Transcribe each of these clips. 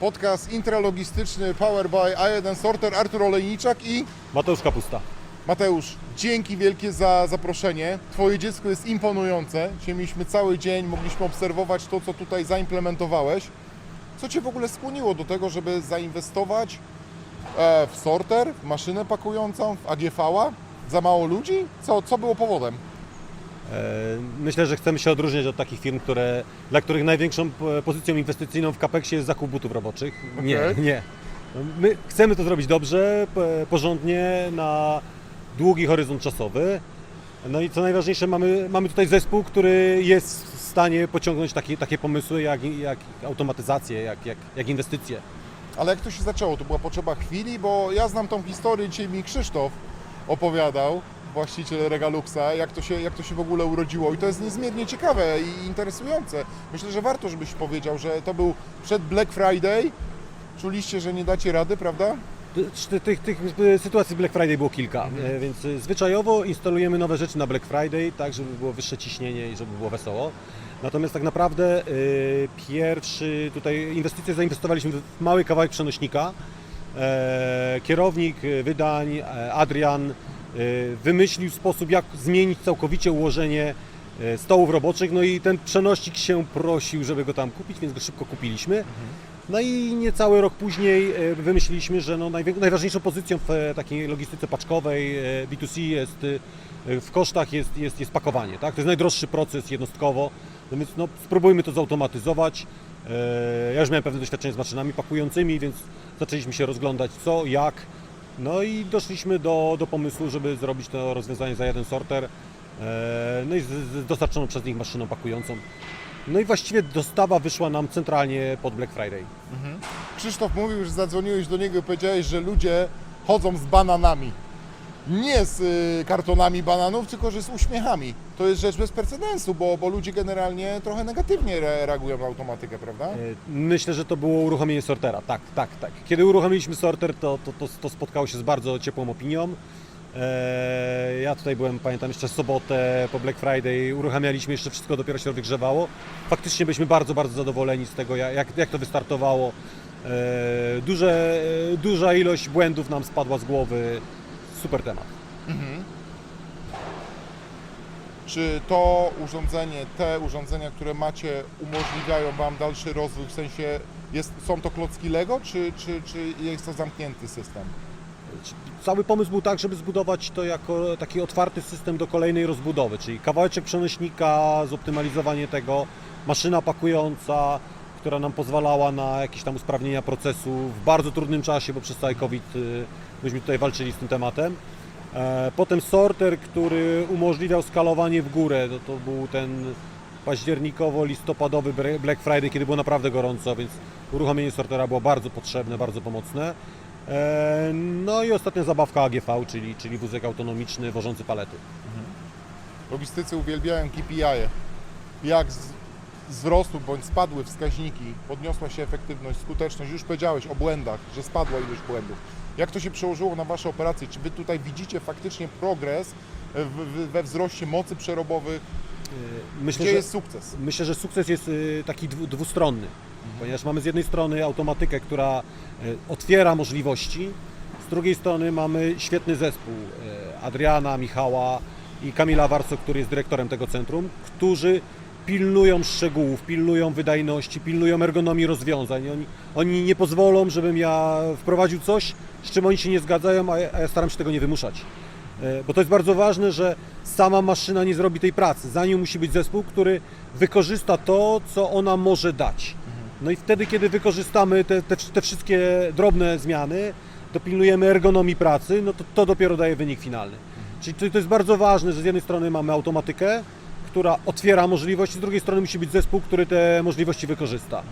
Podcast intralogistyczny Power by A1 Sorter, Artur Olejniczak i Mateusz Kapusta. Mateusz. Dzięki wielkie za zaproszenie. Twoje dziecko jest imponujące. Dzisiaj mieliśmy cały dzień, mogliśmy obserwować to, co tutaj zaimplementowałeś. Co Cię w ogóle skłoniło do tego, żeby zainwestować e, w sorter, w maszynę pakującą, w AGV-a? Za mało ludzi? Co, co było powodem? E, Myślę, że chcemy się odróżniać od takich firm, które, dla których największą e, pozycją inwestycyjną w CAPEXie jest zakup butów roboczych. Nie, nie. My chcemy to zrobić dobrze, porządnie, na długi horyzont czasowy. No i co najważniejsze, mamy, mamy tutaj zespół, który jest w stanie pociągnąć takie, takie pomysły jak, jak automatyzację, jak, jak, jak inwestycje. Ale jak to się zaczęło? To była potrzeba chwili, bo ja znam tą historię, dzisiaj mi Krzysztof opowiadał, właściciel Regaluxa, jak to, się, jak to się w ogóle urodziło i to jest niezmiernie ciekawe i interesujące. Myślę, że warto, żebyś powiedział, że to był przed Black Friday, czuliście, że nie dacie rady, prawda? Tych, tych, tych e, sytuacji Black Friday było kilka, e, więc e, zwyczajowo instalujemy nowe rzeczy na Black Friday, tak żeby było wyższe ciśnienie i żeby było wesoło. Natomiast tak naprawdę pierwszy tutaj inwestycje zainwestowaliśmy w mały kawałek przenośnika. E, Kierownik wydań Adrian wymyślił sposób jak zmienić całkowicie ułożenie e, stołów roboczych, no i ten przenośnik się prosił, żeby go tam kupić, więc go szybko kupiliśmy. No i niecały rok później e, wymyśliliśmy, że no najważniejszą pozycją w e, takiej logistyce paczkowej e, B2C jest e, w kosztach jest, jest, jest pakowanie. Tak? To jest najdroższy proces jednostkowo, no więc no, spróbujmy to zautomatyzować. E, Ja już miałem pewne doświadczenie z maszynami pakującymi, więc zaczęliśmy się rozglądać co, jak. No i doszliśmy do, do pomysłu, żeby zrobić to rozwiązanie za jeden sorter. E, No i z, z dostarczoną przez nich maszyną pakującą. No i właściwie dostawa wyszła nam centralnie pod Black Friday. Krzysztof mówił, że zadzwoniłeś do niego i powiedziałeś, że ludzie chodzą z bananami. Nie z y, kartonami bananów, tylko że z uśmiechami. To jest rzecz bez precedensu, bo, bo ludzie generalnie trochę negatywnie re, reagują na automatykę, prawda? E, Myślę, że to było uruchomienie sortera. Tak, tak, tak. Kiedy uruchomiliśmy sorter, to, to, to, to spotkało się z bardzo ciepłą opinią. E, Ja tutaj byłem, pamiętam jeszcze sobotę po Black Friday, uruchamialiśmy jeszcze wszystko, dopiero się wygrzewało. Faktycznie byliśmy bardzo, bardzo zadowoleni z tego, jak, jak to wystartowało. E, Duże, duża ilość błędów nam spadła z głowy. Super temat. Czy to urządzenie, te urządzenia, które macie, umożliwiają Wam dalszy rozwój, w sensie jest, są to klocki Lego, czy, czy, czy jest to zamknięty system? Cały pomysł był tak, żeby zbudować to jako taki otwarty system do kolejnej rozbudowy, czyli kawałeczek przenośnika, zoptymalizowanie tego, maszyna pakująca, która nam pozwalała na jakieś tam usprawnienia procesu w bardzo trudnym czasie, bo przez cały COVID y, myśmy tutaj walczyli z tym tematem. E, Potem sorter, który umożliwiał skalowanie w górę, no to był ten październikowo-listopadowy Black Friday, kiedy było naprawdę gorąco, więc uruchomienie sortera było bardzo potrzebne, bardzo pomocne. E, No i ostatnia zabawka AGV, czyli, czyli wózek autonomiczny wożący palety. Logistycy uwielbiają KPI. Jak wzrosły bądź spadły wskaźniki, podniosła się efektywność, skuteczność. Już powiedziałeś o błędach, że spadła ilość błędów. Jak to się przełożyło na Wasze operacje? Czy Wy tutaj widzicie faktycznie progres w, we wzroście mocy przerobowych? E, Myślę, Gdzie że, jest sukces? myślę, że sukces jest y, taki dwu- dwustronny, ponieważ mamy z jednej strony automatykę, która otwiera możliwości, z drugiej strony mamy świetny zespół Adriana, Michała i Kamila Warco, który jest dyrektorem tego centrum, którzy pilnują szczegółów, pilnują wydajności, pilnują ergonomii rozwiązań. Oni, oni nie pozwolą, żebym ja wprowadził coś, z czym oni się nie zgadzają, a ja, a ja staram się tego nie wymuszać. E, Bo to jest bardzo ważne, że sama maszyna nie zrobi tej pracy. Za nią musi być zespół, który wykorzysta to, co ona może dać. No i wtedy, kiedy wykorzystamy te, te, te wszystkie drobne zmiany, dopilnujemy ergonomii pracy, no to to dopiero daje wynik finalny. Czyli to, to jest bardzo ważne, że z jednej strony mamy automatykę, która otwiera możliwości, z drugiej strony musi być zespół, który te możliwości wykorzysta.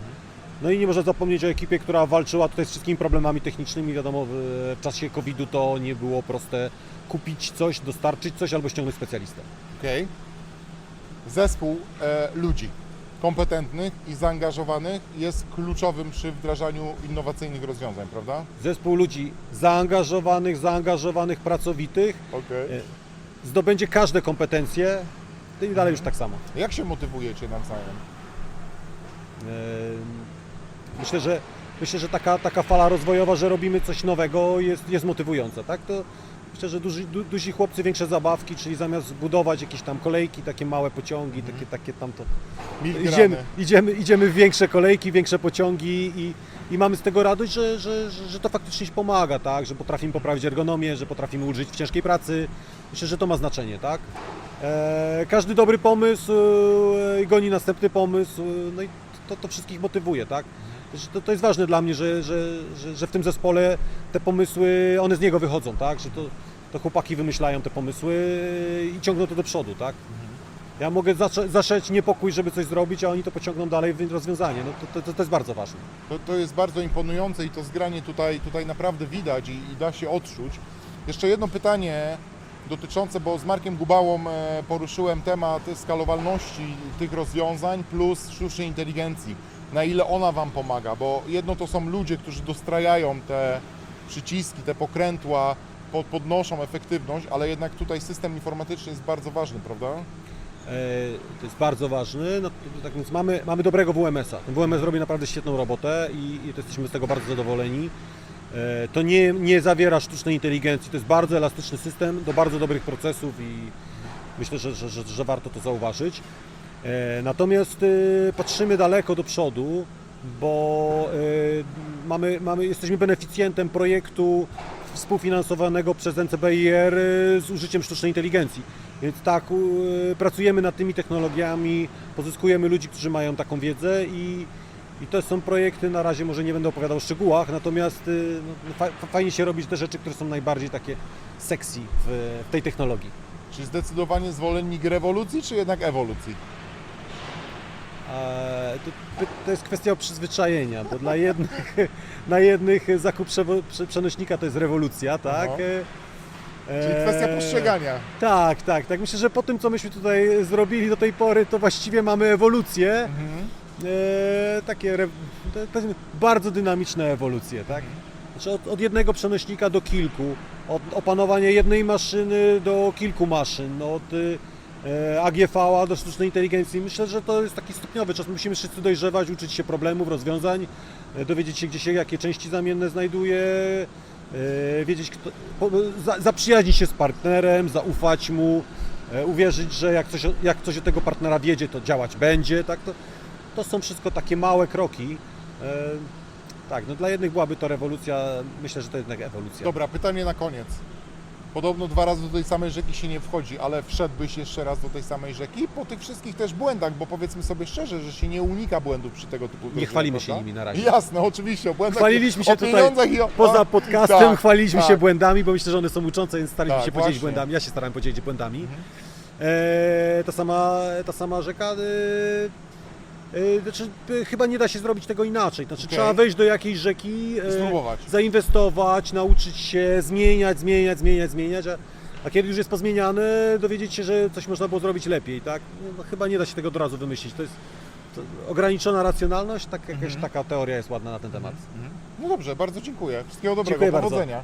No i nie można zapomnieć o ekipie, która walczyła tutaj z wszystkimi problemami technicznymi. Wiadomo, w w czasie COVID-u to nie było proste kupić coś, dostarczyć coś albo ściągnąć specjalistę. Okej. Zespół e, ludzi kompetentnych i zaangażowanych jest kluczowym przy wdrażaniu innowacyjnych rozwiązań, prawda? Zespół ludzi zaangażowanych, zaangażowanych, pracowitych Okej. E, zdobędzie każde kompetencje i dalej już tak samo. Jak się motywujecie nawzajem? E, Myślę, że myślę, że taka, taka fala rozwojowa, że robimy coś nowego jest, jest motywująca, tak? To myślę, że duży, du, duzi chłopcy większe zabawki, czyli zamiast budować jakieś tam kolejki, takie małe pociągi, takie, takie tam to idziemy, idziemy, idziemy w większe kolejki, większe pociągi i, i mamy z tego radość, że, że, że, że to faktycznie pomaga, tak? Że potrafimy poprawić ergonomię, że potrafimy ulżyć w ciężkiej pracy. Myślę, że to ma znaczenie, tak? E, każdy dobry pomysł e, goni następny pomysł, e, no i to, to wszystkich motywuje, tak? To, to jest ważne dla mnie, że, że, że, że w tym zespole te pomysły, one z niego wychodzą, tak? Że to, to chłopaki wymyślają te pomysły i ciągną to do przodu, tak? Ja mogę zasze- zaszeć niepokój, żeby coś zrobić, a oni to pociągną dalej w rozwiązanie. No to, to, to jest bardzo ważne. To, to jest bardzo imponujące i to zgranie tutaj, tutaj naprawdę widać i, i da się odczuć. Jeszcze jedno pytanie dotyczące, bo z Markiem Gubałą e, poruszyłem temat skalowalności tych rozwiązań plus sztucznej inteligencji. Na ile ona Wam pomaga, bo jedno to są ludzie, którzy dostrajają te przyciski, te pokrętła, pod, podnoszą efektywność, ale jednak tutaj system informatyczny jest bardzo ważny, prawda? E, To jest bardzo ważne. No, tak więc mamy, mamy dobrego WMS-a. WMS robi naprawdę świetną robotę i, i jesteśmy z tego bardzo zadowoleni. E, To nie, nie zawiera sztucznej inteligencji, to jest bardzo elastyczny system do bardzo dobrych procesów i myślę, że, że, że, że warto to zauważyć. E, Natomiast e, patrzymy daleko do przodu, bo mamy, mamy, jesteśmy beneficjentem projektu współfinansowanego przez NCBIR z użyciem sztucznej inteligencji. Więc tak, pracujemy nad tymi technologiami, pozyskujemy ludzi, którzy mają taką wiedzę i, i to są projekty, na razie może nie będę opowiadał o szczegółach, natomiast y, no, fa- fajnie się robić te rzeczy, które są najbardziej takie sexy w, w tej technologii. Czy zdecydowanie zwolennik rewolucji, czy jednak ewolucji? Eee, To, to jest kwestia przyzwyczajenia, bo dla jednych, na jednych zakup przenośnika to jest rewolucja, tak? Aha. Eee, Czyli kwestia postrzegania. Tak, tak, tak. Myślę, że po tym, co myśmy tutaj zrobili do tej pory, to właściwie mamy ewolucję. Mhm. E, takie bardzo dynamiczne ewolucje, tak? Znaczy od, od jednego przenośnika do kilku, od opanowania jednej maszyny do kilku maszyn, od e, AGV-a do sztucznej inteligencji. Myślę, że to jest taki stopniowy czas. Musimy wszyscy dojrzewać, uczyć się problemów, rozwiązań, e, dowiedzieć się, gdzie się jakie części zamienne znajduje, wiedzieć, kto, zaprzyjaźnić się z partnerem, zaufać mu, uwierzyć, że jak coś, jak coś od tego partnera wiedzie, to działać będzie, tak? To, to są wszystko takie małe kroki. E, tak, no dla jednych byłaby to rewolucja, myślę, że to jednak ewolucja. Dobra, pytanie na koniec. Podobno dwa razy do tej samej rzeki się nie wchodzi, ale wszedłbyś jeszcze raz do tej samej rzeki po tych wszystkich też błędach, bo powiedzmy sobie szczerze, że się nie unika błędów przy tego typu drużynach, chwalimy się nimi na razie. Jasne, oczywiście, o błędach. Chwaliliśmy się o tutaj i o... Poza podcastem tak, chwaliliśmy tak. się błędami, bo myślę, że one są uczące, więc staraliśmy Tak, się podzielić właśnie. błędami. Ja się starałem podzielić błędami. Mhm. E, ta, sama, ta sama rzeka. E, e, znaczy, e, chyba nie da się zrobić tego inaczej. Znaczy, Okej. Trzeba wejść do jakiejś rzeki, e, Spróbować. zainwestować, nauczyć się zmieniać, zmieniać, zmieniać, zmieniać. A, a kiedy już jest pozmieniane, dowiedzieć się, że coś można było zrobić lepiej, tak? No, chyba nie da się tego od razu wymyślić. To jest to ograniczona racjonalność, tak, jakaś Mhm. taka teoria jest ładna na ten temat. No dobrze, bardzo dziękuję. Wszystkiego dobrego, Dziękuję bardzo. powodzenia.